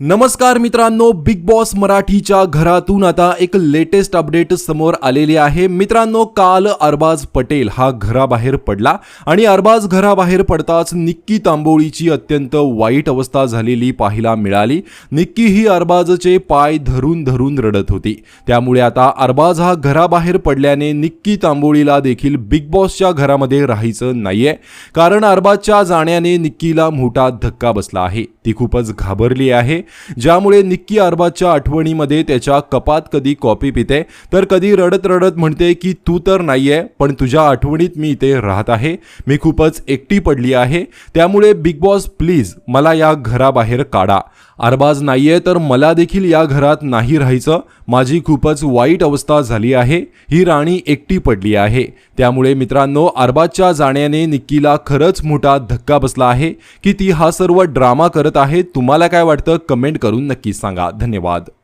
नमस्कार मित्रांनो big boss मराठीच्या घरातून आता एक लेटेस्ट अपडेट समोर आलेली आहे. मित्रांनो काल अरबाज पटेल हा घराबाहेर पडला आणि अरबाज घराबाहेर पडताच निक्की तांबोळीची अत्यंत वाईट अवस्था झालेली पाहायला मिळाली. निक्की ही अरबाजचे पाय धरून धरून रडत होती. त्यामुळे आता अरबाज हा घराबाहेर पडल्याने निक्की तांबोळीला देखील बिग बॉसच्या घरामध्ये राहायचं नाहीये. कारण अरबाजच्या जाण्याने निक्कीला मोठा धक्का बसला आहे. ती खूपच घाबरली आहे. ज्यामुळे निक्की अरबाजच्या आठवणीमध्ये त्याच्या कपात कधी कॉपी पिते तर कधी रडत रडत म्हणते की तू तर नाहीये पण तुझ्या आठवणीत मी इथे राहत आहे मी खूपच एकटी पडली आहे त्यामुळे बिग बॉस प्लीज मला या घराबाहेर काढा. अरबाज नाहीये तर मला देखील या घरात नाही राहायचं. माझी खूपच वाईट अवस्था झाली आहे. ही राणी एकटी पडली आहे. त्यामुळे मित्रांनो अरबाजच्या जाण्याने निक्कीला खरंच मोठा धक्का बसला आहे की ती हा सर्व ड्रामा करत आहे. तुम्हाला काय वाटतं? कमेंट करून नक्की सांगा. धन्यवाद.